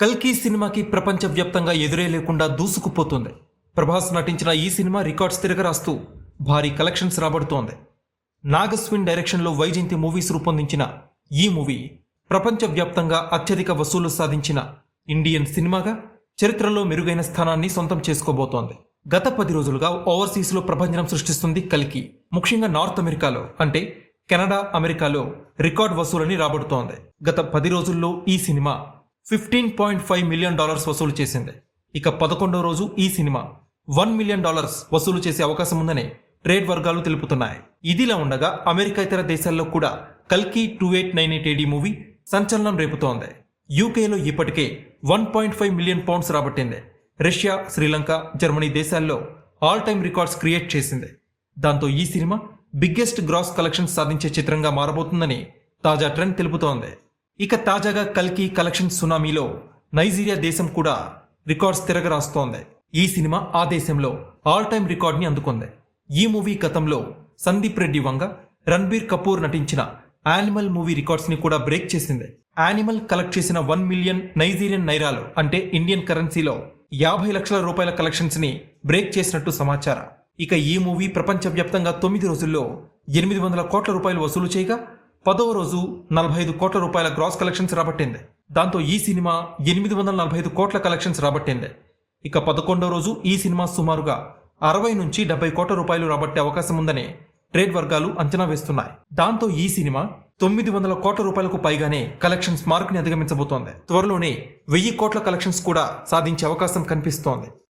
కల్కి సినిమాకి ప్రపంచవ్యాప్తంగా ఎదురే లేకుండా దూసుకుపోతుంది. ప్రభాస్ నటించిన ఈ సినిమా రికార్డ్స్ తిరగరాస్తూ భారీ కలెక్షన్స్ రాబడుతోంది. నాగస్విన్ డైరెక్షన్లో వైజయంతి మూవీస్ రూపొందించిన ఈ మూవీ ప్రపంచవ్యాప్తంగా అత్యధిక వసూలు సాధించిన ఇండియన్ సినిమాగా చరిత్రలో మెరుగైన స్థానాన్ని సొంతం చేసుకోబోతోంది. గత పది రోజులుగా ఓవర్సీస్లో ప్రభంజనం సృష్టిస్తుంది కల్కి. ముఖ్యంగా నార్త్ అమెరికాలో అంటే కెనడా అమెరికాలో రికార్డ్ వసూలని రాబడుతోంది. గత పది రోజుల్లో ఈ cinema fifteen point five million dollars వసూలు చేసింది. ఇక పదకొండో రోజు ఈ సినిమా వన్ మిలియన్ డాలర్స్ వసూలు చేసే అవకాశం ఉందని ట్రేడ్ వర్గాలు తెలుపుతున్నాయి. ఇదిలా ఉండగా అమెరికా ఇతర దేశాల్లో కూడా కల్కి two eight nine eight AD movie సంచలనం రేపుతోంది. యూకేలో ఇప్పటికే one point five million pounds రాబట్టింది. Russia Sri Lanka Germany దేశాల్లో ఆల్ టైమ్ రికార్డ్స్ క్రియేట్ చేసింది. దాంతో ఈ సినిమా బిగ్గెస్ట్ గ్రాస్ కలెక్షన్స్ సాధించే చిత్రంగా మారబోతుందని తాజా ట్రెండ్ తెలుపుతోంది. ఇక తాజాగా కల్కి కలెక్షన్ సునామీలో నైజీరియా దేశం కూడా రికార్డ్స్ తిరగరాస్తోంది. ఈ సినిమా ఆ దేశంలో ఆల్ టైమ్ రికార్డ్ని అందుకుంది. ఈ మూవీ గతంలో సందీప్ రెడ్డి వంగ రణబీర్ కపూర్ నటించిన యానిమల్ మూవీ రికార్డ్స్ని కూడా బ్రేక్ చేసింది. యానిమల్ కలెక్ట్ చేసిన వన్ మిలియన్ నైజీరియన్ నైరాలు అంటే ఇండియన్ కరెన్సీలో యాభై లక్షల రూపాయల కలెక్షన్స్ని బ్రేక్ చేసినట్టు సమాచారం. ఇక ఈ మూవీ ప్రపంచవ్యాప్తంగా తొమ్మిది రోజుల్లో ఎనిమిది వందల కోట్ల రూపాయలు వసూలు చేయగా పదవ రోజు నలభై ఐదు కోట్ల రూపాయల గ్రాస్ కలెక్షన్స్ రాబట్టింది. దాంతో ఈ సినిమా ఎనిమిది వందల నలభై ఐదు కోట్ల కలెక్షన్స్ రాబట్టింది. ఇక పదకొండవ రోజు ఈ సినిమా సుమారుగా అరవై నుంచి డెబ్బై కోట్ల రూపాయలు రాబట్టే అవకాశం ఉందని ట్రేడ్ వర్గాలు అంచనా వేస్తున్నాయి. దాంతో ఈ సినిమా తొమ్మిది వందల కోట్ల రూపాయలకు పైగానే కలెక్షన్స్ మార్క్ని అధిగమించబోతోంది. త్వరలోనే వెయ్యి కోట్ల కలెక్షన్స్ కూడా సాధించే అవకాశం కనిపిస్తోంది.